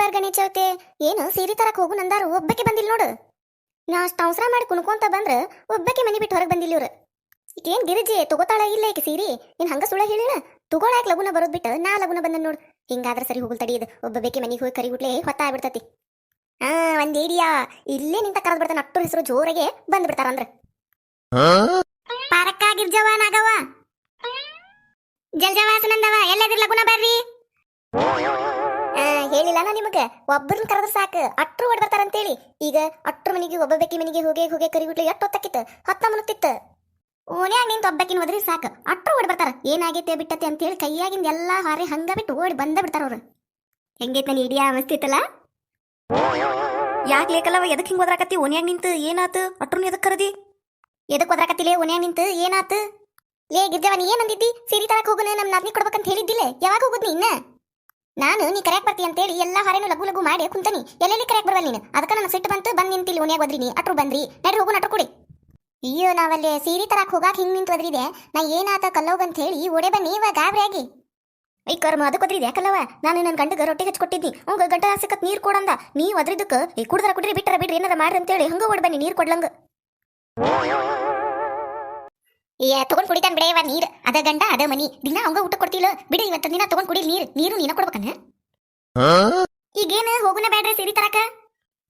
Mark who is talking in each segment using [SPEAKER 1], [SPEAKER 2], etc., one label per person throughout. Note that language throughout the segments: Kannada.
[SPEAKER 1] ಬಾರ್ ಗಣೇಶ ಏನು, ಸೀರೆ ತರಕ್ ಹೋಗು ನಂದಾರು, ಒಬ್ಬಕ್ಕೆ ಬಂದಿಲ್ಲ ನೋಡು. ನಾ ಅಷ್ಟು ಅವಸರ ಮಾಡಿ ಕುಣ್ಕೊಂತ ಬಂದ್ರ ಒಬ್ಬಕ್ಕೆ ಮನಿ ಬಿಟ್ಟು ಹೊರಗೆ ಬಂದಿಲ್ಲ ಇವ್ರು. ಈಕೇನ್ ಗಿರಿಜಿ, ತಗೋತಾಳ ಇಲ್ಲ ಈಕೆ ಸೀರೆ? ನೀನ್ ಹಂಗ ಸುಳ ಹೇಳಿಲ್ಲ? ತಗೊಳಾಕ್ ಲಗುನ ಬರೋದ್ ಬಿಟ್ಟು ನಾ ಲಗುನ ಬಂದ ನೋಡು. ಹಿಂಗಾದ್ರೆ ಸರಿ ಹೋಗಲ್ ತಡಿ ಇದು. ಒಬ್ಬ ಬೇಕೆ ಮನಿಗೆ ಹೋಗಿ ಕರಿಗುಟ್ಲೆ ಹೊತ್ತಾಗ್ಬಿಡ್ತತಿ ಹಾ ಒಂದ್ ಇಲ್ಲೇ ನಿಂತ ಕರೆದ್ ಬಿಡ್ತಾನ ಅಟ್ಟೂರ್ ಹೆಸರು ಜೋರಾಗೆ ಬಂದ್ ಬಿಡ್ತಾರ ಅಂದ್ರ. ಪಾರಕ್ಕ ಗಿರ್ಜವ ನಾಗವ ಜಲ್ಜವಾಸನಂದವ ಎಲ್ಲದಿರ್ ಲಗುನ ಬರ್ರಿ. ಆ, ನಾ ನಿಮಗೆ? ಒಬ್ಬರನ್ನ ಕರೆದ್ರೆ ಸಾಕು. ಅಟ್ರು ಬರ್ತಾರಂತೇಳಿ. ಈಗ ಅಟ್ರ ಮನೆಗೆ ಒಬ್ಬ ಬೆಕ್ಕಿ ಮನೆಗೆ ಹೋಗಿ ಹೋಗಿ ಕರಿಗುಟ್ಲೆ ಎಷ್ಟು ಹೊತ್ತಕ್ಕಿತ್ತು ಹತ್ತ ಮುನುತ್ತಿತ್ತು ಓನ್ಯಾಗ ನಿಂತ ಒಬ್ಬಕ್ಕಿನ ಹೋದ್ರಿ ಸಾಕು. ಅಟ್ರು ಓಡ್ ಬರ್ತಾರ. ಏನಾಗೈತೆ ಬಿಟ್ಟತೆ ಅಂತೇಳಿ ಕೈಯಾಗಿಂದ ಎಲ್ಲಾ ಹಾರಿ ಹಂಗ ಬಿಟ್ಟು ಓಡಿ ಬಂದ ಬಿಡ್ತಾರ ಅವ್ರು. ಹೆಂಗೈತೆ ನೀ ಇಡಿಯಾ ಮಸ್ತಿತ್ತಲ್ಲ
[SPEAKER 2] ಯಾಕೆ ಲೇಕಲ್ಲವ? ಎದಕ್ ಹಿಂಗ ಓದ್ರಾಕತ್ತಿ ಓನ್ಯಾಗ ನಿಂತು ಏನಾತು? ಅಟ್ರನ್ ಎದಕ್ ಕರದಿ?
[SPEAKER 1] ಎದಕ್ ಒದ್ರಾಕತ್ತಿಲೆ ಓನ್ಯಾಗ ನಿಂತು ಏನಾತು? ಲೇ ಗಿರ್ಜವ ನೀ ಏನಂದಿದ್ದಿ ಸೀರೆ ತರಕ್ ಹೋಗುನ ನಮ್ಮ ನಾದ್ನಿ ಕೊಡ್ಬೇಕಂತ ಹೇಳಿದ್ದಿಲ್ಲ? ಯಾವಾಗ ಹೋಗುದ್ ಇನ್ನ? ನಾನು ನೀ ಕರೆಯಕ್ ಬರ್ತಿ ಅಂತೇಳಿ ಎಲ್ಲ ಹಾರೇನು ಲಘು ಲಘು ಮಾಡಿ ಕುಂತನಿ. ಎಲ್ಲೆಲ್ಲಿ ಕರೆಯಕ್ ಬರಲ್ಲ ನೀನು? ಅದಕ್ಕೆ ನನಗೆ ಸಿಟ್ಟು ಬಂತು, ಬಂದು ನಿಂತಿಲ್ಲ ಓನ್ಯಾಗ ಒದ್ರಿ ನೀ. ಅಟ್ರು ಬಂದ್ರಿ. ನಡ್ರಿ ಹೋಗು, ನಟ್ರು ಕೊಡಿ. ಅಯ್ಯೋ, ನಾವಲ್ಲಿ ಸೀರೆ ತರಕ್ ಹೋಗಾಕ ಹಿಂಗ್ ನಿಂತು ಒದ್ರಿದೆ. ನಾ ಏನಾತ ಕಲ್ಲೋಗ್ ಅಂತ ಹೇಳಿ ಓಡೆ ಬನ್ನಿ ಇವಾಗ ಗಾಬ್ರಿಯಾಗಿ ಐ ಕರ್ಮ ಅದಕ್ಕೆ ಒದ್ರಿದೆ ಯಾಕಲ್ಲವ ನಾನು ನನ್ನ ಗಂಡಗ ರೊಟ್ಟಿ ಹಚ್ಕೊಟ್ಟಿದ್ನಿ ಅವ್ಗ ಗಂಟ ಸಿಕ್ಕತ್ ನೀರು ಕೊಡಂದ. ನೀ ಅದ್ರದಕ್ಕೆ ಈ ಕುಡ್ದ್ರ ಕುಡ್ರಿ ಬಿಟ್ಟರ ಬಿಡ್ರಿ ಏನಾರ ಮಾಡ್ರಿ ಅಂತೇಳಿ ಹಂಗ ಓಡ್ ಬನ್ನಿ, ನೀರು ಕೊಡ್ಲಂಗ. ಏ ತಗೊಂಡ್ ಕುಡಿತಾನ ಬಿಡ ಇವ ನೀರ್. ಅದ ಗಂಡ ಅದ ಮನಿ. ದಿನ ಅವಂಗ ಊಟ ಕೊಡ್ತಿಲ್ಲ. ಬಿಡ ಇವತ್ತ ದಿನ ತಗೊಂಡ್ ಕುಡಿ ನೀರ್. ನೀರು ನೀನ ಕೊಡ್ಬೇಕನ್ನ ಈಗೇನ ಹೋಗುನ ಬ್ಯಾಡ್ರಿ ಸೀರಿ ತರಕ?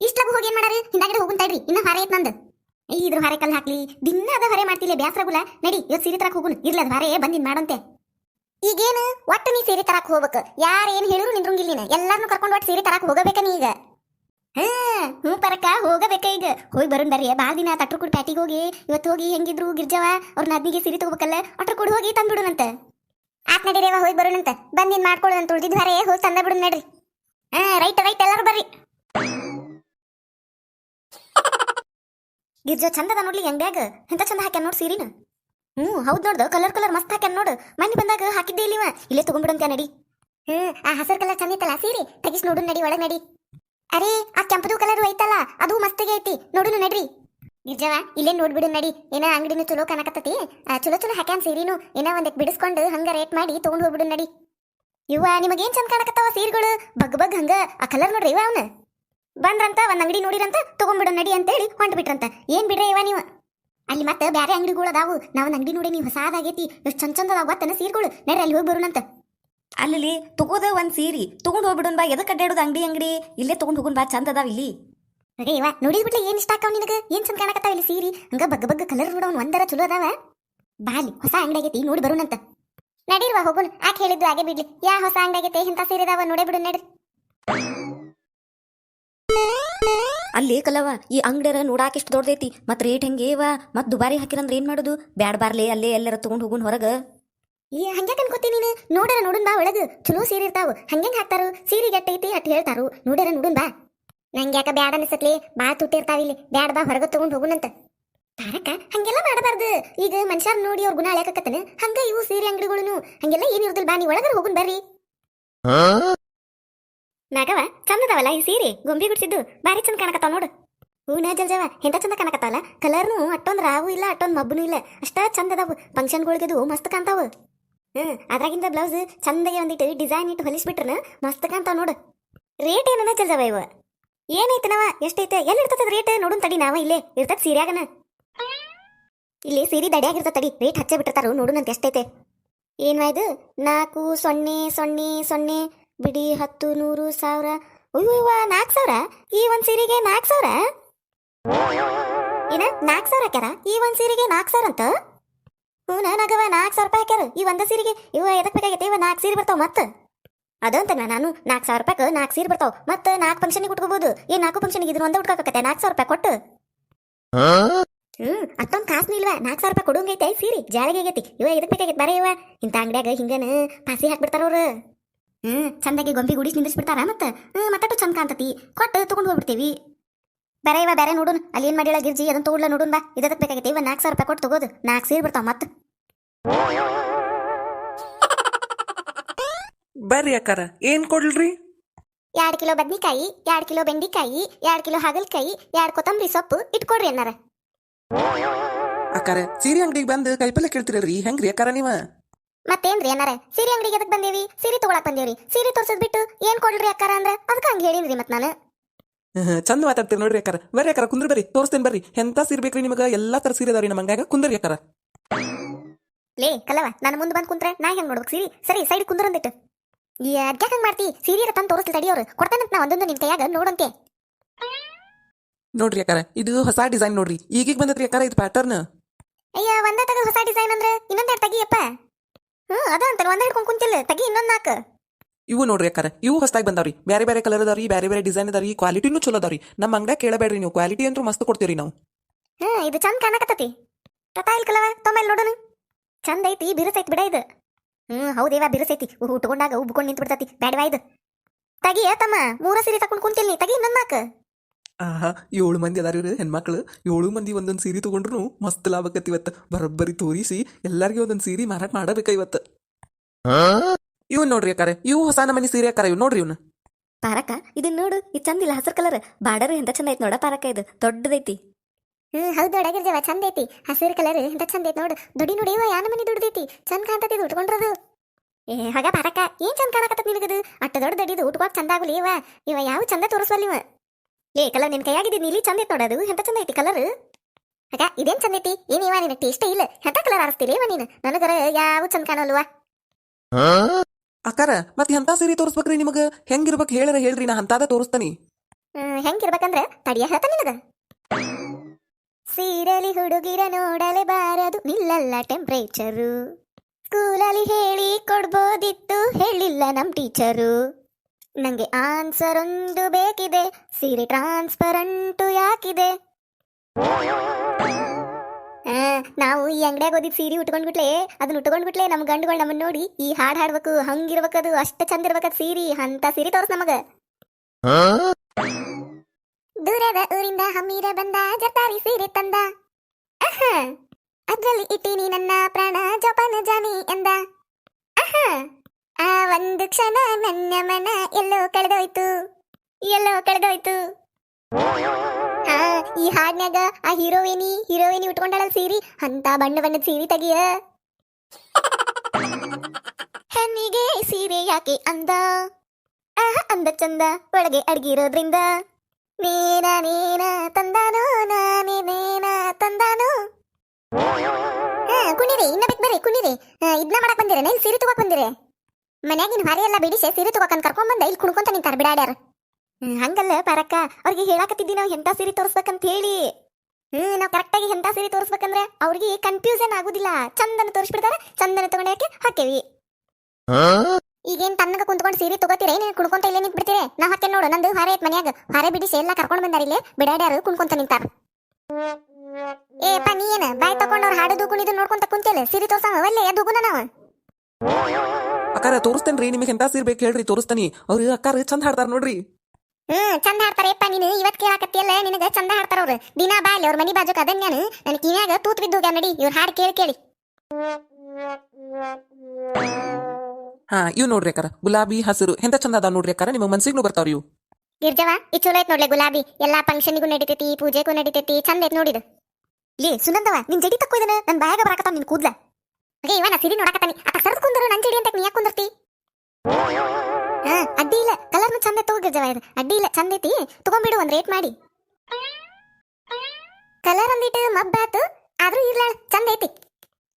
[SPEAKER 1] ಇಷ್ಟಲಾಗ ಹೋಗಿ ಏನ್ ಮಾಡಾರಿ? ಹಿಂದಾಗಡೆ ಹೋಗುನ್ ತಡ್ರಿ. ಇನ್ನ ಹಾರೆ ಐತ್ ನಂದು. ಏ, ಇದ್ರ ಹಾರೆ ಕಲ್ ಹಾಕ್ಲಿ. ದಿನ ಅದ ಹರೆ ಮಾಡ್ತಿಲ್ಲ ಬ್ಯಾಸ್ರಗುಲ. ನಡಿ ಇವತ್ ಸೀರೆ ತರಕ್ ಹೋಗುನ್. ಇರ್ಲದ ಹಾರೆ. ಬಂದಿನ್ ಮಾಡಂತೆ. ಈಗೇನು ಒಟ್ಟ ನೀ ಸೀರೆ ತರಕ್ ಹೋಗ್ಬೇಕು. ಯಾರ್ ಏನ್ ಹೇಳಿದ್ರು ನಿಂದ್ರಂಗಿಲ್ಲ ನೀನ. ಎಲ್ಲಾರ್ನು ಕರ್ಕೊಂಡು ಒಟ್ಟು ಸೀರೆ ತರಕ್ ಹೋಗಬೇಕ ನೀ ಈಗ. ಹ್ಞೂ ಪರಕ, ಹೋಗಬೇಕ ಈಗ. ಹೋಗಿ ಬರೋಣ ಬರ್ರಿ. ಭಾಳ ದಿನ ತಟ್ರು ಕುಡಿ ಪ್ಯಾಟಿಗೆ ಹೋಗಿ ಇವತ್ತು ಹೋಗಿ ಹೆಂಗಿದ್ರು ಗಿರ್ಜವ ಅವ್ರ ನದಿಗೆ ಸಿರಿ ತಗೋಬೇಕಲ್ಲ ಅಟ್ರು ಕುಡಿ ಹೋಗಿ ತಂದ್ಬಿಡುನಂತ. ಆತ್ ನಡೀರೇವ ಹೋಗಿ ಬರೋಣಂತ. ಬಂದಿನ್ ಮಾಡ್ಕೊಳ್ಳೋದಂತ ಉಳ್ದಿದ್ ಹೊರೆ ಹೋಗಿ ತಂದ ಬಿಡು ನಡ್ರಿ. ಹಾ, ರೈಟ್ ರೈಟ್, ಎಲ್ಲರೂ ಬರ್ರಿ. ಗಿರ್ಜ ಚಂದದ ನೋಡ್ಲಿ ಅಂಗ್ಡ್ಯಾಗ ಎಂತ ಚಂದ ಹಾಕ್ಯಾನ ನೋಡ್ ಸೀರಿನ? ಹ್ಞೂ, ಹೌದ್ ನೋಡ್ದು ಕಲರ್ ಕಲರ್ ಮಸ್ತ್ ಹಾಕ್ಯಾನ ನೋಡು. ಮನೆ ಬಂದಾಗ ಹಾಕಿದ್ದೆ ಇಲ್ಲಿವ. ಇಲ್ಲೇ ತಗೊಂಡ್ಬಿಡಂತ ನಡಿ. ಹ್ಮ್ ಆ ಹಸಿರು ಕಲರ್ ಚಂದ ಇತ್ತಲ್ಲ ಸೀರಿ? ತೆಗಿಸ್ ನೋಡು ನಡಿ, ಒಳಗ್ ನಡಿ. ಅರೇ, ಆ ಕೆಂಪದು ಕಲರ್ ಐತಲ್ಲ, ಅದು ಮಸ್ತಿಗೆ ಐತಿ. ನೋಡುನು ನಡ್ರಿ. ನಿಜವ ಇಲ್ಲೇ ನೋಡ್ಬಿಡು ನಡಿ. ಏನ ಅಂಗಡಿನೂ ಚಲೋ ಕಾಣಕತ್ತತಿ? ಚಲೋ ಚಲೋ ಹಾಕ್ಯಾನ್ ಸೀರಿನು. ಏನ ಒಂದಕ್ಕೆ ಬಿಡಿಸ್ಕೊಂಡು ಹಂಗ ರೇಟ್ ಮಾಡಿ ತಗೊಂಡ್ ಹೋಗ್ಬಿಡು ನಡಿ. ಇವ ನಿಮಗೇನ್ ಚಂದ ಕಾಣಕತ್ತಾವ ಸೀರೆಗಳು? ಬಗ್ ಬಗ್ ಹಂಗ. ಆ ಕಲರ್ ನೋಡ್ರಿ ಇವ ಅವನ. ಬಂದ್ರಂತ, ಒಂದ್ ಅಂಗಡಿ ನೋಡಿರಂತ, ತಗೊಂಡ್ಬಿಡು ನಡಿ ಅಂತೇಳಿ ಹೊಂಟ್ ಬಿಟ್ರಂತ ಏನ್ ಬಿಡ್ರಿ ಇವ ನೀವು? ಅಲ್ಲಿ ಮತ್ತೆ ಬೇರೆ ಅಂಗಡಿಗಳು ಅದಾವು. ನಾವ್ ಅಂಗಡಿ ನೋಡಿ ನೀವು ಹೊಸಾದಾಗೈತಿ. ಎಷ್ಟು ಚಂದ ಚಂದ ಗೊತ್ತನ ಸೀರೆಗಳು? ನಡ್ರಿ, ಅಲ್ಲಿ ಹೋಗಿ ಬರೋಣಂತ.
[SPEAKER 2] ಅಲ್ಲಿ ತಗೋದ ಒಂದ್ ಸೀರಿ ತಗೊಂಡ್ ಹೋಗ್ಬಿಡೋನ್ ಬಾ ಎದಕ್ ಅಡ್ಡಾಡೋದು ಅಂಗಡಿ ಅಂಗಡಿ? ಇಲ್ಲೇ ತಗೊಂಡ್ ಹೋಗೋನ್ ಬಾ ಚಂದ ಅದಾವ ಇಲ್ಲಿ.
[SPEAKER 1] ಅದೇ ಇವ ನೋಡಿದ್ಬಿಟ್ಲೆ ಏನ್ ಇಷ್ಟ ಆಕಾವ್ ನಿನಗ? ಏನ್ ಚಂದ ಕಾಣಕತ್ತಾವ ಇಲ್ಲಿ ಸೀರಿ? ಹಂಗ ಬಗ್ ಬಗ್ ಕಲರ್ ಬಿಡೋನ್ ಒಂದರ ಚಲೋ ಅದಾವ? ಬಾಲಿ ಹೊಸ ಅಂಗಡಿ ಆಗೈತಿ ನೋಡಿ ಬರೋಣಂತ. ನಡೀರ್ವ ಹೋಗೋಣ ಆಕೆ ಹೇಳಿದ್ದು ಹಾಗೆ ಬಿಡ್ಲಿ. ಯಾ ಹೊಸ ಅಂಗಡಿ ಆಗೈತೆ ಇಂಥ ಸೀರೆ ಅದಾವ ನೋಡೇ ಬಿಡು ನಡ್ರಿ.
[SPEAKER 2] ಅಲ್ಲಿ ಕಲವ ಈ ಅಂಗಡಿಯರ ನೋಡಾಕ ಎಷ್ಟು ದೊಡ್ಡದೈತಿ. ಮತ್ ರೇಟ್ ಹೆಂಗೇವ ಮತ್ ದುಬಾರಿ ಹಾಕಿರಂದ್ರ ಏನ್ ಮಾಡೋದು? ಬ್ಯಾಡ್ ಬಾರ್ಲೆ ಅಲ್ಲೇ ಎಲ್ಲರ ತಗೊಂಡ್ ಹೋಗೋನ್ ಹೊರಗ.
[SPEAKER 1] ಈ ಹಂಗ್ಯಾಕ ಅನ್ಕೋತಿ ನೀನು? ನೋಡರ ನೋಡುನ್ ಬಾ ಒಳಗ. ಚಲೋ ಸೀರೆ ಇರ್ತಾವ. ಹಂಗ್ಯಾಂಗ ಹಾಕ್ತಾರು? ಸೀರೆ ಗಟ್ಟೈತಿ ಅಟ್ ಹೇಳ್ತಾರು? ನೋಡರ ನೋಡುನ್ ಬಾ. ನಂಗೆ ಯಾಕ ಬ್ಯಾಡ ಅನ್ಸತ್ಲಿ? ಬಾ ತುಟ್ಟಿರ್ತಾವ ಇಲ್ಲಿ. ಬ್ಯಾಡ ಬಾ, ಹೊರಗ ತಗೊಂಡ್ ಹೋಗುನಂತ. ತಾರಕ, ಹಂಗೆಲ್ಲ ಮಾಡಬಾರ್ದು. ಈಗ ಮನುಷ್ಯರ್ ನೋಡಿ ಅವ್ರ ಗುಣ ಅಳ್ಯಾಕತ್ತನ? ಹಂಗ ಇವು ಸೀರೆ ಅಂಗಡಿಗಳನ್ನು ಹಂಗೆಲ್ಲ ಏನ್ ಇರುದಿಲ್ಲ ಬಾ, ನೀ ಒಳಗರ ಹೋಗುನ್ ಬರ್ರಿ. ನಾಗವ ಚಂದದವಲ್ಲ ಈ ಸೀರೆ? ಗೊಂಬಿ ಗುಡ್ಸಿದ್ದು. ಬಾರಿ ಚಂದ ಕಾಣಕತ್ತಾವ ನೋಡು. ಹೂನ ಜಲ್ಜವ ಎಂತ ಚಂದ ಕಾಣಕತ್ತಾವಲ್ಲ? ಕಲರ್ನು ಅಟ್ಟೊಂದ್ ರಾವು ಇಲ್ಲ ಅಟ್ಟೊಂದ್ ಮಬ್ಬನು ಇಲ್ಲ. ಅಷ್ಟ ಚಂದ ಅದಾವು ಫಂಕ್ಷನ್ಗಳಿಗದು ಮಸ್ತ್ ಕಾಣ್ತಾವ. ಹ್ಮ್, ಅದ್ರಾಗಿಂದ ಬ್ಲೌಸ್ ಚಂದಾಗಿ ಒಂದಿಟ್ಟು ಡಿಸೈನ್ ಇಟ್ಟು ಹೊಲಿಸ್ಬಿಟ್ರನ ಮಸ್ತ್ ಕಾಣ್ತಾವ ನೋಡು. ರೇಟ್ ಏನನ ಚಲ್ದವ ಇವ. ಏನೈತೆ ನಾವ? ಎಷ್ಟೈತೆ? ಎಲ್ಲಿ ಇರ್ತದ ರೇಟ್ ನೋಡುನ್ ತಡಿ ನಾವ ಇಲ್ಲೇ. ಇರ್ತದ ಸೀರ್ಯಾಗನ ಇಲ್ಲಿ ಸೀರೆ ದಡಿಯಾಗಿರ್ತದ ತಡಿ. ರೇಟ್ ಹಚ್ಚೆ ಬಿಟ್ಟಿರ್ತಾರು ನೋಡುನಂತ ಎಷ್ಟೈತೆ. ಏನ್ವಾ ಇದು? ನಾಲ್ಕು, ಸೊನ್ನೆ ಸೊನ್ನೆ ಸೊನ್ನೆ, ಬಿಡಿ ಹತ್ತು, ನೂರು, ಸಾವಿರ. ಅಯ್ಯೋ ನಾಲ್ಕು ಸಾವಿರ? ಈ ಒಂದ್ ಸೀರೆಗೆ ನಾಲ್ಕು ಸಾವಿರ? ಏನ? ನಾಲ್ಕು ಸಾವಿರ ಹಾಕ್ಯಾರ? ಈ ಒಂದ್ ಸೀರೆಗೆ ನಾಲ್ಕು ಸಾವಿರ ಅಂತ? ಹ್ಞೂ ನಾಗವ ನಾಲ್ಕು ಸಾವಿರ ರೂಪಾಯಿ ಹಾಕ್ಯಾರ. ಈ ಒಂದ ಸೀರೆಗೆ, ಇವ ಎದಕ್ ಬೇಕಾಗೈತೆ? ಇವ ನಾಲ್ಕು ಸೀರೆ ಬರ್ತಾವ ಮತ್ತೆ. ಅದಂತ ನಾನು ನಾಲ್ಕು ಸಾವಿರ ರೂಪಾಯಿ ನಾಲ್ಕು ಸೀರೆ ಬರ್ತಾವ. ಮತ್ತೆ ನಾಲ್ಕು ಫಂಕ್ಷನಿಗೆ ಉಟ್ಕೋಬಹುದು ಈ ನಾಲ್ಕು ಫಂಕ್ಷನಿಗೆ ಇದನ್ನ ಒಂದೇ ಉಟ್ಕೋಕತ್ತೆ ನಾಲ್ಕು ಸಾವಿರ ರೂಪಾಯಿ ಕೊಟ್ಟು. ಹ್ಮ್, ಅಷ್ಟೊಂದು ಕಾಸು ಇಲ್ವಾ? ನಾಲ್ಕು ಸಾವಿರ ರೂಪಾಯಿ ಕೊಡೋಂಗೈತೆ ಸೀರೆ ಜಾಳಿಗೆ ಆಗೈತಿ. ಇವ ಎದಕ್ ಬೇಕಾಗೈತೆ ಬರೀ ಇವ? ಇಂಥ ಅಂಗಡಿಯಾಗ ಹಿಂಗನ ಪಾಸಿ ಹಾಕ್ಬಿಡ್ತಾರ ಅವ್ರು. ಹ್ಮ್, ಚಂದಾಗಿ ಗೊಂಬಿ ಗುಡಿಸಿ ನಿಂದಿಸ್ಬಿಡ್ತಾರ ಮತ್ತ. ಹ್ಮ್ ಮತ್ತಟ್ಟು ಚಂದ ಕಾಣ್ತತಿ. ಕೊಟ್ಟು ತಗೊಂಡು ಹೋಗ್ಬಿಡ್ತೀವಿ. ಬೇರೆ ಇವ ಬೇರೆ ನೋಡುನ್. ಅಲ್ಲಿ ಏನ್ ಮಾಡಿಲ್ಲ ಗಿರ್ಜಿ? ಅದನ್ನ ತೋಡ್ಲ ನೋಡುನ್ ಬಾ. ಇದಕ್ಕೆ ಬೇಕಾಗಿತ್ತು ಇವ ನಾಲ್ಕು ಸಾವಿರ ರೂಪಾಯಿ ಕೊಟ್ಟು ತಗೋದು. ನಾಲ್ಕು ಸೀರೆ ಬರ್ತಾವ ಮತ್ತೆ
[SPEAKER 3] ಬರ್ರಿ ಅಕ್ಕಾರ. ಏನ್ ಕೊಡ್ಲ್ರಿ?
[SPEAKER 1] ಎರಡು ಕಿಲೋ ಬದ್ನಿಕಾಯಿ ಎರಡು ಕಿಲೋ ಬೆಂಡಿಕಾಯಿ ಎರಡು ಕಿಲೋ ಹಾಗಲಕಾಯಿ ಎರಡು ಕೊತ್ತಂಬರಿ ಸೊಪ್ಪು ಇಟ್ಕೊಡ್ರಿ ಅನ್ನಾರ.
[SPEAKER 3] ಅಕ್ಕಾರ ಸೀರೆ ಅಂಗಡಿಗೆ ಬಂದು ಕೈಪಲ್ಲೆ ಕೇಳ್ತಿರಲ್ರಿ. ಹೆಂಗ್ರಿ ಅಕ್ಕಾರ ನೀವ?
[SPEAKER 1] ಮತ್ತೇನ್ರಿ ಅನ್ನಾರ? ಸೀರೆ ಅಂಗಡಿಗೆ ಎದಕ್ ಬಂದೇವಿ? ಸೀರೆ ತಗೊಳಕ್ ಬಂದೇವ್ರಿ ಸೀರೆ ತೋರ್ಸದ್ ಬಿಟ್ಟು ಏನ್ ಕೊಡ್ರಿ ಅಕ್ಕಾರ ಅಂದ್ರ? ಅದಕ್ಕ ಹಂಗ ಹೇಳಿನ್ರಿ ಮತ್ ನಾನು.
[SPEAKER 3] ಚಂದ ಮಾತಾಡ್ತೀರಿ ನೋಡ್ರಿ ಅಕ್ಕಾರ. ಬರ್ರಿ ಅಕ್ಕಾರ ಕುಂದ್ರ ಬರ್ರಿ. ತೋರಿಸ್ತೇನೆ ಬರ್ರಿ. ಎಂತ ಸೀರೆ ಬೇಕ್ರಿ ನಿಮಗೆ? ಎಲ್ಲಾ ತರ ಸೀರೆ ಅದಾವ್ರಿ ನಮ್ಮ ಅಂಗಾಗ ಕುಂದ್ರಿ ಅಕ್ಕಾರ.
[SPEAKER 1] ಲೇ ಕಲವ ನಾನು ಮುಂದೆ ಬಂದು ಕುಂತ್ರೆ ನಾ ಹೆಂಗ್ ನೋಡ್ಬೇಕು ಸೀರಿ? ಸರಿ ಸೈಡ್ ಕುಂದ್ರಂದಿಟ್ಟು ಯಾಕೆ ಹಂಗ್ ಮಾಡ್ತಿ? ಸೀರೆ ತಂದು ತೋರಿಸ್ಲಿ ತಡಿಯೋರು ಕೊಡ್ತಾನಂತ ನಾ ಒಂದೊಂದು ನಿನ್ ಕೈಯಾಗ ನೋಡಂತೆ.
[SPEAKER 3] ನೋಡ್ರಿ ಅಕ್ಕಾರ ಇದು ಹೊಸ ಡಿಸೈನ್ ನೋಡ್ರಿ. ಈಗೀಗ ಬಂದತ್ರಿ ಅಕ್ಕಾರ ಇದು ಪ್ಯಾಟರ್ನ್
[SPEAKER 1] ಅಯ್ಯ ಒಂದೇ ತಗ ಹೊಸ ಡಿಸೈನ್ ಅಂದ್ರೆ ಇನ್ನೊಂದೆರಡು ತಗಿಯಪ್ಪ ಹ್ಮ್ ಅದ ಅಂತ ಒಂದ್ ಹಿಡ್ಕೊಂಡ್ ಕುಂತಿಲ್ಲ ತಗಿ ಇನ್ನೊಂದ್ ನಾಲ್ಕು
[SPEAKER 3] ಇವು ನೋಡ್ರಿ ಅಕ್ಕಾರ ಇವು ಹೊಸದಾಗಿ ಬಂದಾವ್ರಿ. ಬೇರೆ ಬೇರೆ ಕಲರ್ ಅದಾವ್ರಿ ಬೇರೆ ಬೇರೆ ಡಿಸೈನ್ ಅದಾವ್ರಿ ಕ್ವಾಲಿಟಿನೂ ಚಲೋ ಅದಾವ್ರಿ. ನಮ್ಮ ಅಂಗಡ ಕೇಳಬೇಡ್ರಿ ನೀವು ಕ್ವಾಲಿಟಿ ಅಂತೂ ಮಸ್ತ್ ಕೊಡ್ತೀರಿ ನಾವು.
[SPEAKER 1] ಹ್ಮ್ ಇದು ಚಂದ ಕಾಣಕತ್ತತಿ. ತತಾಯಿಲ್ ಕಲವ ತೊಂಬಲ್ ನೋಡೋಣ. ಚಂದ ಐತಿ ಬಿರುಸೈತಿ ಬಿಡ ಇದು. ಹ್ಮ್ ಹೌದೇವಾ ಬಿರುಸೈತಿ. ಉಟ್ಕೊಂಡಾಗ ಉಬ್ಕೊಂಡು ನಿಂತು ಬಿಡ್ತತಿ ಬ್ಯಾಡವಾ ಇದು. ತಗಿಯ ತಮ್ಮ. ಮೂರ ಸೀರೆ ತಕೊಂಡ್ ಕುಂತಿಲ್ಲ. ತಗಿ ನನ್ನಾಕ
[SPEAKER 3] ಆಹಾ ಏಳು ಮಂದಿ ಅದಾರ ಇವ್ರು ಹೆಣ್ಮಕ್ಳು. ಏಳು ಮಂದಿ ಒಂದೊಂದು ಸೀರೆ ತಗೊಂಡ್ರು ಮಸ್ತ್ ಲಾಭ ಆಕತಿ ಇವತ್ತು. ಬರೋಬ್ಬರಿ ತೋರಿಸಿ ಎಲ್ಲರಿಗೂ ಒಂದೊಂದು ಸೀರೆ ಮಾರಾಟ ಮಾಡಬೇಕ ಇವತ್ತು. ಇವ್ ನೋಡ್ರಿ ಅಕ್ಕಾರ. ಇವು ಹೊಸ ನಮನಿ ಸೀರೆ ಅಕ್ಕಾರ. ಇವ್ ನೋಡ್ರಿ ಇವ್ನ.
[SPEAKER 2] ಪಾರಕ ಇದನ್ನ ನೋಡು. ಇದು ಚಂದಿಲ್ಲ ಹಸಿರು ಕಲರ್. ಬಾರ್ಡರ್ ಎಂತ ಚಂದ ಐತಿ ನೋಡ ಪಾರಕ ಇದು. ದೊಡ್ಡದೈತಿ.
[SPEAKER 1] ಹ್ಮ್ ಹೌದು ಅಡಗಿರ್ಜವ. ಚಂದ ಐತಿ. ಹಸಿರು ಕಲರ್ ಎಂತ ಚಂದ ಐತಿ ನೋಡು. ದುಡಿ ನೋಡಿವ ಯಾನ ಮನಿ ದುಡ್ದೈತಿ. ಚಂದ ಕಾಣ್ತತಿ ಇದು ಉಟ್ಕೊಂಡ್ರದು. ಏ ಹಾಗ ಪಾರಕ ಏನ್ ಚಂದ ಕಾಣಕತ್ತ ನಿನಗದು? ಅಟ್ಟ ದೊಡ್ಡ ದಡಿದು ಉಟ್ಕೋಕ್ ಚಂದ ಆಗುಲಿ ಇವ. ಇವ ಯಾವ ಚಂದ ತೋರಿಸ್ವಲ್ಲ ಇವ? ಏ ಕಲರ್ ನಿನ್ ಕೈಯಾಗಿದ್ದು ನೀಲಿ ಚಂದ ಐತಿ ನೋಡದು ಎಂತ ಚಂದ ಐತಿ ಕಲರ್? ಆಗ ಇದೇನ್ ಚಂದ ಐತಿ? ಏನ್ ಇವ ನಿನ ಟೇಸ್ಟೇ ಇಲ್ಲ? ಎಂತ ಕಲರ್ ಆರಿಸ್ತಿಲ್ಲ ಇವ ನೀನು? ನನಗರ ಯಾವ ಚಂದ ಕಾಣಲ್ವಾ?
[SPEAKER 3] ಅಕ್ಕಾರ ಮತ್ತೆ ಎಂತ ಸೀರೆ ತೋರಿಸ್ಬೇಕ್ರಿ ನಿಮಗ? ಹೆಂಗಿರ್ಬೇಕು ಹೇಳರ, ಹೇಳ್ರಿ, ನಾ ಅಂತಾದ ತೋರಿಸ್ತಾನಿ.
[SPEAKER 1] ಹೆಂಗಿರ್ಬೇಕಂದ್ರೆ ತಡಿಯ ಹೇಳ್ತಾನೆ ನಿನಗ. ಸೀರೆಲಿ ಹುಡುಗಿರ ನೋಡಲೆ ಬಾರದು, ನಿಲ್ಲಲ್ಲ ಟೆಂಪ್ರೇಚರು ಸ್ಕೂಲಲ್ಲಿ ಹೇಳಿ ಕೊಡ್ಬೋದಿತ್ತು, ಹೇಳಿಲ್ಲ ನಮ್ ಟೀಚರು. ನಂಗೆ ಆನ್ಸರ್ ಒಂದು ಬೇಕಿದೆ, ಸೀರೆ ಟ್ರಾನ್ಸ್ಪರಂಟು ಯಾಕಿದೆ. ನಾವು ಈ ಅಂಗಡಿಯಾಗ ಓದಿದ್ ಸೀರೆ ಉಟ್ಕೊಂಡ್ಬಿಟ್ಲೆ ಅದನ್ನ ಉಟ್ಕೊಂಡ್ಬಿಟ್ಲೆ ನಮ್ಮ ಗಂಡುಗಳು ನಮ್ಮನ್ನ ನೋಡಿ ಈ ಹಾಡ್ ಹಾಡ್ಬೇಕು ಹಂಗಿರ್ಬೇಕದು ಅಷ್ಟ ಚಂದ ಇರ್ಬೇಕದ್ ಸೀರಿ ಅಂತ ಸೀರೆ ತೋರ್ಸ್ ನಮಗ. ದೂರದ ಊರಿಂದ ಹಮ್ಮೀರ ಬಂದ ಜತಾರಿ ಸೀರೆ ತಂದ. ಅದ್ರಲ್ಲಿ ಇಟ್ಟೀನಿ ನನ್ನ ಪ್ರಾಣ ಜೋಪಾನ ಜಾನಿ ಎಂದ. ಆಹಾ ಆ ಒಂದು ಕ್ಷಣ ನನ್ನ ಮನ ಎಲ್ಲೋ ಕಳೆದೋಯ್ತು ಎಲ್ಲೋ ಕಳೆದೋಯ್ತು. ಈ ಹಾಡ್ನ್ಯಾಗ ಆ ಹೀರೋಯಿನಿ ಹೀರೋಯಿನಿ ಉಟ್ಕೊಂಡಾಳ ಸೀರಿ? ಅಂತ ಬಣ್ಣ ಬಣ್ಣದ ಸೀರೆ ತೆಗಿಯ. ಹೆಣ್ಣಿಗೆ ಸೀರೆ ಯಾಕೆ ಅಂದ? ಅಂದ ಚಂದ ಒಳಗೆ ಅಡ್ಗಿರೋದ್ರಿಂದ. ನೀನ ನೀನ ತಂದಾನೋ, ನಾನೇ ತಂದಾನೋ? ಹಾ ಕುಣಿರಿ ಇನ್ನ ಬೇಕು ಬರ್ರಿ ಕುಣಿರಿ ಇದನ್ನ ಮಾಡಕ್ ಬಂದಿರ ಇಲ್ಲಿ ಸೀರೆ ತಗೋಕ್ ಬಂದಿರೆ? ಮನ್ಯಾಗಿನ ಹಾರಿ ಎಲ್ಲ ಬಿಡಿಸಿ ಸೀರೆ ತಗೋಕಂತ ಕರ್ಕೊಂಡ್ ಬಂದ ಇಲ್ಲಿ ಕುಣ್ಕೊಂತ ನಿಂತಾರ ಬಿಡಾಡ್ಯಾರ. ಹಂಗಲ್ಲ, ಪರಕ್ಕ. ಅವ್ರಿಗೆ ಹೇಳಾಕತ್ತಿದ್ದಿ ನಾವು ಎಂಥ ಸೀರೆ ತೋರಿಸ್ಬೇಕಂತ ಹೇಳಿ. ಹ್ಮ್, ನಾವು ಕರೆಕ್ಟಾಗಿ ಎಂತ ಸೀರೆ ತೋರಿಸ್ಬೇಕಂದ್ರೆ ಅವ್ರಿಗೆ ಕನ್ಫ್ಯೂಷನ್ ಆಗುದಿಲ್ಲ. ಚಂದನ ತೋರಿಸ್ಬಿಡ್ತಾರ, ಚಂದನ ತಗೊಂಡಕ್ಕೆ ಹಾಕೇವಿ. ಈಗೇನ್ ತನ್ನಗ ಕುಂತ್ಕೊಂಡು ಸೀರೆ ತಗೋತೀರ? ಏನೇನು ಕುಣ್ಕೊಂತ ಇಲ್ಲೇ ನಿಂತ್ ಬಿಡ್ತೀರಿ ನಾ ಹಾಕಿ ನೋಡು, ನಂದು ಹಾರೆ ಐತ್ ಮನ್ಯಾಗ. ಹಾರೆ ಬಿಡಿಸಿ ಎಲ್ಲ ಕರ್ಕೊಂಡ್ ಬಂದಾರ ಇಲ್ಲೇ. ಬಿಡಾಡ್ಯಾರು, ಕುಣ್ಕೊಂತ ನಿಂತಾರ. ಏಪ್ಪ ನೀ ಏನ ಬಾಯ್ ತಕೊಂಡವ್ರು ಹಾಡುದು ಕುಣಿದು ನೋಡ್ಕೊಂತ ಕುಂತೇಲೆ ಸೀರೆ ತೋರ್ಸಂಗ ಒಲ್ಲೆ ಎದ್ದು ಹೋಗುನ ನಾವು?
[SPEAKER 3] ಅಕ್ಕಾರ, ತೋರಿಸ್ತೇನ್ರಿ, ನಿಮಗೆ ಎಂತ ಸೀರೆ ಬೇಕು ಹೇಳ್ರಿ, ತೋರಿಸ್ತಾನಿ. ಅವ್ರು ಅಕ್ಕಾರ ಚಂದ ಹಾಡ್ತಾರ ನೋಡ್ರಿ.
[SPEAKER 1] ಹ್ಮ್ ಚಂದ ಹಾಡ್ತಾರೆಪ್ಪ ನೀನು ಇವತ್ ಕೇಳಾಕತ್ತಿಯಲ್ಲ ನಿನಗ ಚಂದ ಹಾಡ್ತಾರ ಅವ್ರು. ದಿನಾ ಬಾ ಅಲ್ಲಿ ಅವ್ರ ಮನಿ ಬಾಜುಕ್ ಅದನ್ಯಾನು ನನ್. ಕಿವ್ಯಾಗ ತೂತ್ ಬಿದ್ದು ನಡಿ ಇವ್ರ ಹಾಡ್ ಕೇಳಿ ಕೇಳಿ.
[SPEAKER 3] ಹಾ ಇವ್ ನೋಡ್ರಿ ಅಕ್ಕಾರ. ಗುಲಾಬಿ ಹಸಿರು ಎಂತ ಚಂದ ಅದಾವ ನೋಡ್ರಿ ಅಕ್ಕಾರ. ನಿಮ್ಮ ಮನ್ಸಿಗೂ ಬರ್ತಾವ್ರಿ ಇವು.
[SPEAKER 1] ಗಿರ್ಜವ ಈ ಚಲೋ ಐತ್ ನೋಡ್ಲೆ ಗುಲಾಬಿ. ಎಲ್ಲಾ ಫಂಕ್ಷನ್ಗೂ ನಡಿತೈತಿ ಪೂಜೆಗೂ ನಡಿತೈತಿ ಚಂದ ಐತ್ ನೋಡಿದು ಲೇ ಸುನಂದವ ನಿನ್ ಜಡಿ ತಕ್ಕೋ ಇದನ್ನ ನನ್ ಬಾಯಾಗ ಬರಾಕತ್ತಾವ ನಿನ್ ಕೂದ್ಲ. ಅದೇ ಇವ ನಾ ಸಿರಿ ನೋಡಾಕತ್ತಾನಿ. ಅತ್ತ ಸರ್ದ್ ಕುಂದರು ನನ್ ಜಡಿ ಅಂತ ನೀ ಯಾಕೆ ಚಂದ ತಗೋಗಿರ್ಜವ ಇದು. ಅಡ್ಡಿ ಇಲ್ಲ ಚಂದ ಐತಿ. ತಗೊಂಬಿಡು ಒಂದ್ ರೇಟ್ ಮಾಡಿ. ಕಲರ್ ಒಂದಿಟ್ಟು ಮಬ್ಬಾತು ಆದ್ರೂ ಇರ್ಲ ಚಂದ ಐತಿ.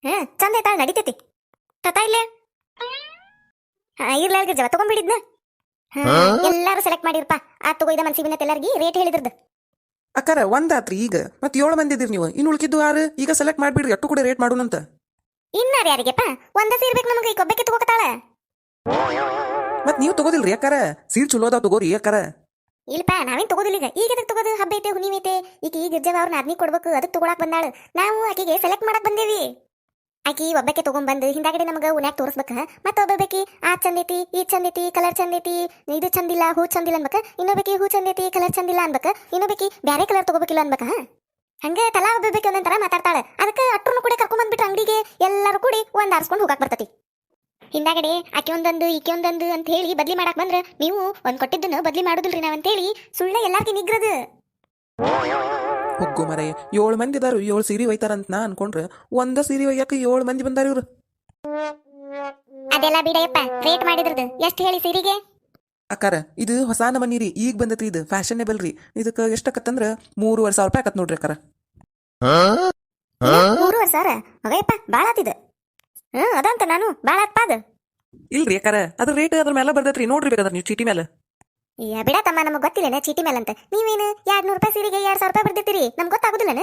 [SPEAKER 1] ಹಾ ಚಂದ ಐತಾಳ ನಡಿತೈತಿ. ತತ ಇಲ್ಲೇ? ಹಾ ಇರ್ಲ ಗಿರ್ಜವ ತಗೊಂಬಿಡಿದ್ನ ಎಲ್ಲಾರು ಸೆಲೆಕ್ಟ್ ಮಾಡಿರಪ್ಪ. ಆ ತಗೋ ಇದ ಮನ್ಸಿಗೆ ಬಿನ್ನತ್ ಎಲ್ಲಾರ್ಗಿ ರೇಟ್ ಹೇಳಿದ್ರದ್ದು
[SPEAKER 3] ಅಕ್ಕಾರ ಒಂದಾತ್ರಿ ಈಗ. ಮತ್ತೆ ಏಳು ಮಂದಿ ಇದ್ದೀರಿ ನೀವು. ಇನ್ನು ಉಳ್ಕಿದ್ದು ಆರು. ಈಗ ಸೆಲೆಕ್ಟ್ ಮಾಡ್ಬಿಡ್ರಿ ಅಟ್ಟು ಕೂಡ ರೇಟ್ ಮಾಡೋಣಂತ.
[SPEAKER 1] ಇನ್ನಾರ ಯಾರಿಗೆಪ್ಪ? ಒಂದ ಸೇರ್ಬೇಕು ಬೇಕು ನಮಗೆ ಈಗ ಒಬ್ಬಕ್ಕೆ ತಗೋಕತ್ತಾಳ?
[SPEAKER 3] ಮತ್ ನೀವು ತಗೋದಿಲ್ರಿ ಅಕ್ಕಾರ? ಸೀರ್ ಚಲೋ ಅದಾವ ತಗೋರಿ ಅಕ್ಕಾರ.
[SPEAKER 1] ಇಲ್ಲಪ್ಪ, ನಾವೇನ್ ತಗೋದಿಲ್ಲ ಈಗ. ಈಗ ಎದಕ್ಕೆ ತಗೋದು? ಹಬ್ಬ ಐತೆ, ಹುಣ್ಣಿಮೆ ಐತೆ. ಈಗ ಈ ಗಿರ್ಜಾವ ಅವ್ರನ್ನ ಅದ್ನಿ ಕೊಡ್ಬೇಕು ಅದಕ್ಕೆ ತಗೊಳಕ್ ಬಂದಾಳು. ನಾವು ಆಕೆಗೆ ಸೆಲೆಕ್ಟ್ ಮಾಡಕ್ ಬಂದೇವಿ. ಆಕಿ ಒಬ್ಬಕ್ಕೆ ತಗೊಂಡ್ಬಂದು ಹಿಂದಾಗಡೆ ನಮಗೆ ಉನ್ಯಾಗ ತೋರಿಸ್ಬೇಕ. ಮತ್ತೆ ಒಬ್ಬಬೇಕಿ ಆ ಚಂದ ಐತಿ, ಈ ಚಂದ ಐತಿ ಕಲರ್ ಚಂದ ಐತಿ, ಇದು ಚಂದಿಲ್ಲ ಹೂ ಚಂದಿಲ್ಲ ಅನ್ಬೇಕ. ಇನ್ನೊಬ್ಬಕಿ ಹೂ ಚಂದ ಐತಿ ಕಲರ್ ಚಂದಿಲ್ಲ ಅನ್ಬೇಕ. ಇನ್ನೊಬ್ಬಕಿ ಬ್ಯಾರೆ ಕಲರ್ ತಗೋಬೇಕಿಲ್ಲ ಅನ್ಬೇಕ. ಹಂಗೆ ತಲಾ ಒಬ್ಬಬೇಕು ಒಂದೊಂಥರ ಮಾತಾಡ್ತಾಳೆ. ಅದಕ್ಕೆ ಅಟ್ರನ್ನು ಕೂಡ ಕರ್ಕೊಂಡ್ಬಂದ್ಬಿಟ್ಟು ಅಂಗಡಿಗೆ ಎಲ್ಲರೂ ಕೂಡಿ ಒಂದ್ ಆರಿಸ್ಕೊಂಡು ಹೋಗಕ್ ಬರ್ತತಿ. ಹಿಂದಾಗಡೆ ಆಕೆ ಒಂದೊಂದು ಈಕೆ ಒಂದೊಂದು ಅಂತ ಹೇಳಿ ಬದ್ಲಿ ಮಾಡಕ್ ಬಂದ್ರ ನೀವು ಒಂದ್ ಕೊಟ್ಟಿದ್ದನ್ನ ಬದ್ಲಿ ಮಾಡುದಿಲ್ರಿ ನಾವಂತೇಳಿ ಸುಳ್ಳ ಎಲ್ಲಾರ್ಗಿ ನಿಗ್ರದು.
[SPEAKER 3] ಹುಗ್ಗು ಮರೆ ಏಳು ಮಂದಿ ಇದಾರು ಏಳು ಸೀರೆ ಒಯ್ತಾರಂತ ನಾ ಅನ್ಕೊಂಡ್ರ ಒಂದ ಸೀರೆ ಒಯ್ಯಾಕ ಏಳು ಮಂದಿ ಬಂದಾರ ಇವ್ರು.
[SPEAKER 1] ಅದೆಲ್ಲ ಬಿಡಯಪ್ಪ ರೇಟ್ ಮಾಡಿದ್ರದು ಎಷ್ಟು ಹೇಳಿ ಸೀರೆಗೆ?
[SPEAKER 3] ಅಕ್ಕಾರ ಇದು ಹೊಸ ನಮನಿ ರೀ ಈಗ ಬಂದೈತಿ ಇದು ಫ್ಯಾಷನೇಬಲ್ ರೀ. ಇದಕ್ಕೆ ಎಷ್ಟಾಕತ್ತಂದ್ರ ಮೂರುವರೆ ಸಾವಿರ ರೂಪಾಯಿ ಆಕತ್ ನೋಡ್ರಿ ಅಕ್ಕಾರ.
[SPEAKER 2] ಮೂರುವರೆ ಸಾವಿರ? ಹೋಗಯ್ಯಪ್ಪ ಭಾಳ ಹ್ಮ್ ಅದಂತ ನಾನು. ಬಾಳ ಆತ್ಪ ಅದು.
[SPEAKER 3] ಇಲ್ರಿ ಅಕ್ಕಾರ ಅದ್ರ ರೇಟ್ ಅದ್ರ ಮೇಲೆ ಬರ್ದೈತ್ರಿ ನೋಡ್ರಿ ಬೇಕಾದ್ರೆ ನೀವು ಚೀಟಿ ಮೇಲೆ
[SPEAKER 1] ಬಿಡ ತಮ್ಮ ನಮಗೆ ಗೊತ್ತಿಲ್ಲನ ಚೀಟಿ ಮೇಲೆ ಅಂತ ನೀವೇನು ಎರಡ್ ನೂರು ರೂಪಾಯಿ ಸೀರೆಗೆ ಎರಡ್ ಸಾವಿರ ರೂಪಾಯಿ ಬರ್ದಿರ್ತೀರಿ? ನಮ್ಗೆ ಗೊತ್ತಾಗುದಿಲ್ಲನ?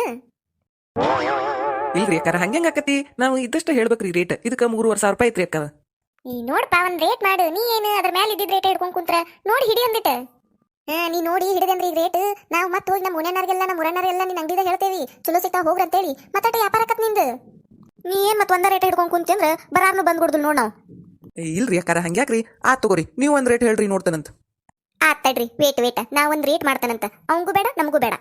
[SPEAKER 3] ಇಲ್ರಿ ಯಾಕಾರ ಹಂಗೆ ಆಕತಿ? ನಾವು ಇದ್ದಷ್ಟು ಹೇಳ್ಬೇಕ್ರಿ ರೇಟ್ ಇದಕ್ಕೆ ಮೂರುವರೆ ಸಾವಿರ ರೂಪಾಯಿ ಐತ್ರಿ ಅಕ್ಕ
[SPEAKER 1] ಈ ನೋಡ್ಪ ಒಂದ್ ರೇಟ್ ಮಾಡು. ನೀ ಏನು ಅದ್ರ ಮೇಲೆ ಇದ್ದಿದ್ ರೇಟ್ ಹಿಡ್ಕೊಂಡ್ ಕುಂತ್ರ? ನೋಡಿ ಹಿಡಿ ಅಂದಿಟ್ಟ ಹಾ ನೀ ನೋಡಿ ಹಿಡಿದಂದ್ರಿ ಈಗ ರೇಟ್ ನಾವು ಮತ್ತೆ ಹೋಗಿ ನಮ್ಮ ಮುನೇನರಿಗೆಲ್ಲ ನಮ್ಮ ಮುರನರಿಗೆಲ್ಲ ನಿನ್ನ ಅಂಗಡಿದಾಗ ಹೇಳ್ತೇವಿ. ಚಲೋ ಸಿಗ್ತಾವ ಹೋಗ್ರಿ ಅಂತೇಳಿ ಮತ್ತೆ ವ್ಯಾಪಾರ ಆಕತ್ ನಿಂದು.
[SPEAKER 2] ನೀ ಏನ್ ಮತ್ತೆ ಒಂದ ರೇಟ್ ಹಿಡ್ಕೊಂಡ್ ಕುಂತಿ ಅಂದ್ರ ಬರಾರ್ನು ಬಂದ್ಬಿಡ್ದು ನೋಡ್ ನಾವು.
[SPEAKER 3] ಏ, ಇಲ್ರಿ ಅಕ್ಕಾರ ಹಂಗ್ಯಾಕ್ರಿ? ಆ ತಗೋರಿ. ನೀವು ಒಂದ್ ರೇಟ್ ಹೇಳ್ರಿ ನೋಡ್ತಾನಂತ.
[SPEAKER 1] ಆತ್ ತಡ್ರಿ. ವೇಟ್ ವೇಟ್ ನಾ ಒಂದ್ ರೇಟ್ ಮಾಡ್ತಾನಂತ. ಅವಂಗೂ ಬೇಡ ನಮಗೂ ಬೇಡ.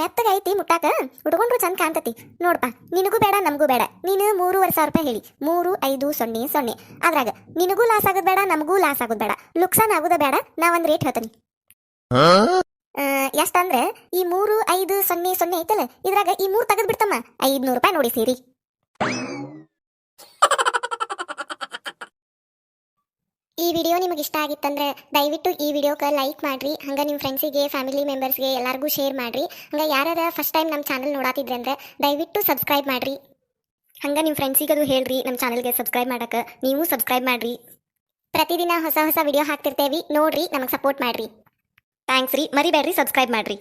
[SPEAKER 1] ಮೆತ್ತಗ ಐತಿ ಮುಟ್ಟಾಕ. ಹುಡುಗೊಂಡ್ರು ಚಂದ ಕಾಣ್ತತಿ. ನೋಡ್ಪಾ ನಿನಗೂ ಬೇಡ ನಮಗೂ ಬೇಡ. ನೀನು ಮೂರುವರೆ ಸಾವಿರ ರೂಪಾಯಿ ಹೇಳಿ. ಮೂರು ಐದು ಸೊನ್ನೆ ಸೊನ್ನೆ. ಅದ್ರಾಗ ನಿನಗೂ ಲಾಸ್ ಆಗೋದ್ ಬೇಡ ನಮಗೂ ಲಾಸ್ ಆಗೋದ್ ಬೇಡ. ಲುಕ್ಸಾನ್ ಆಗೋದ ಬೇಡ ನಾ ಒಂದ್ ರೇಟ್ ಹೇಳ್ತೀನಿ. ಎಷ್ಟಂದ್ರೆ ಈ ಮೂರು, ಐದು, ಸೊನ್ನೆ ಸೊನ್ನೆ ಐತಲ್ಲ, ಇದ್ರಾಗ ಈ ಮೂರು ತೆಗೆದ್ ಬಿಡ್ತಮ್ಮ ಐದ್ನೂರು ರೂಪಾಯಿ ನೋಡಿ ಸೀರಿ. ಈ ವಿಡಿಯೋ ನಿಮಗೆ ಇಷ್ಟ ಆಗಿತ್ತಂದ್ರೆ ದಯವಿಟ್ಟು ಈ ವಿಡಿಯೋಕ್ಕೆ ಲೈಕ್ ಮಾಡ್ರಿ, ಹಂಗ ನಿಮ್ಮ ಫ್ರೆಂಡ್ಸಿಗೆ, ಫ್ಯಾಮಿಲಿ ಮೆಂಬರ್ಸ್ಗೆ ಎಲ್ಲರಿಗೂ ಶೇರ್ ಮಾಡ್ರಿ. ಹಂಗೆ ಯಾರ್ಯಾರ ಫಸ್ಟ್ ಟೈಮ್ ನಮ್ಮ ಚಾನಲ್ ನೋಡಾತಿದ್ರೆ ಅಂದ್ರೆ ದಯವಿಟ್ಟು ಸಬ್ಸ್ಕ್ರೈಬ್ ಮಾಡ್ರಿ. ಹಂಗ ನಿಮ್ಮ ಅದು ಹೇಳ್ರಿ ನಮ್ಮ ಚಾನಲ್ಗೆ ಸಬ್ಸ್ಕ್ರೈಬ್ ಮಾಡಕ್ಕೆ ನೀವು ಸಬ್ಸ್ಕ್ರೈಬ್ ಮಾಡ್ರಿ. ಪ್ರತಿದಿನ ಹೊಸ ಹೊಸ ವಿಡಿಯೋ ಹಾಕ್ತಿರ್ತೇವಿ, ನೋಡ್ರಿ, ನಮಗೆ ಸಪೋರ್ಟ್ ಮಾಡ್ರಿ. ಥ್ಯಾಂಕ್ಸ್ ರೀ. ಮರಿಬೇಡ್ರಿ ಸಬ್ಸ್ಕ್ರೈಬ್ ಮಾಡ್ರಿ.